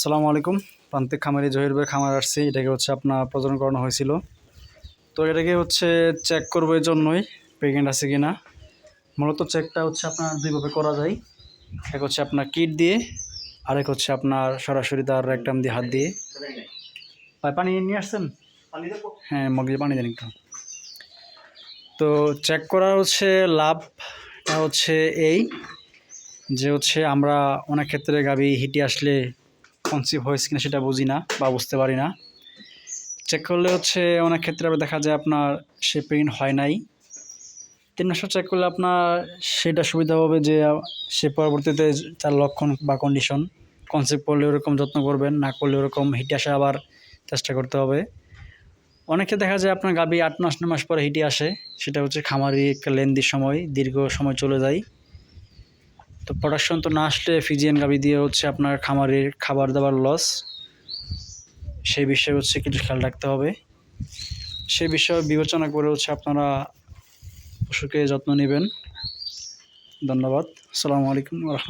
আসসালামু আলাইকুম। প্রান্তিক খামারি জহির ভাই খামার আসছি। এটাকে হচ্ছে আপনার প্রজনন করানো হয়েছিল। তো এটাকে হচ্ছে চেক করব এই জন্যই প্রেগনেন্ট আছে কি না মূলত চেকটা হচ্ছে আপনার দুইভাবে করা যায়। এক হচ্ছে আপনার কিট দিয়ে, আরেক হচ্ছে আপনার সরাসরি তার একটাম দিয়ে হাত দিয়ে। ভাই, পানি নিয়ে আসছেন? হ্যাঁ মগ দিয়ে পানি দেন একটু। তো চেক করার হচ্ছে লাভটা হচ্ছে এই যে হচ্ছে আমরা অনেক ক্ষেত্রে গাবি হিটে আসলে কনসিভ হয়েছে কিনা সেটা বুঝি না বা বুঝতে পারি না। চেক করলে হচ্ছে অনেক ক্ষেত্রে আবার দেখা যায় আপনার সে প্রেগনেন্ট হয় নাই। তিন মাসে চেক করলে আপনার সেটা সুবিধা হবে যে, সে পরবর্তীতে তার লক্ষণ বা কন্ডিশন কনসেপ্ট করলে ওরকম যত্ন করবেন, না করলে ওরকম হিটে আসা আবার চেষ্টা করতে হবে। অনেকে দেখা যায় আপনার গাবি আট মাস ন মাস পরে হিটে আসে, সেটা হচ্ছে খামারি একটা লেন্দি সময়, দীর্ঘ সময় চলে যায়। তো প্রোডাকশন তো না আসলে ফিজিয়ান গাবি দিয়ে হচ্ছে আপনার খামারের খাবার দাবার লস সেই বিষয়ে হচ্ছে কিছু খেয়াল রাখতে হবে। সেই বিষয়ে বিবেচনা করে হচ্ছে আপনারা পশুকে যত্ন নেবেন। ধন্যবাদ। আসসালামু আলাইকুম রহমতুল্লাহ।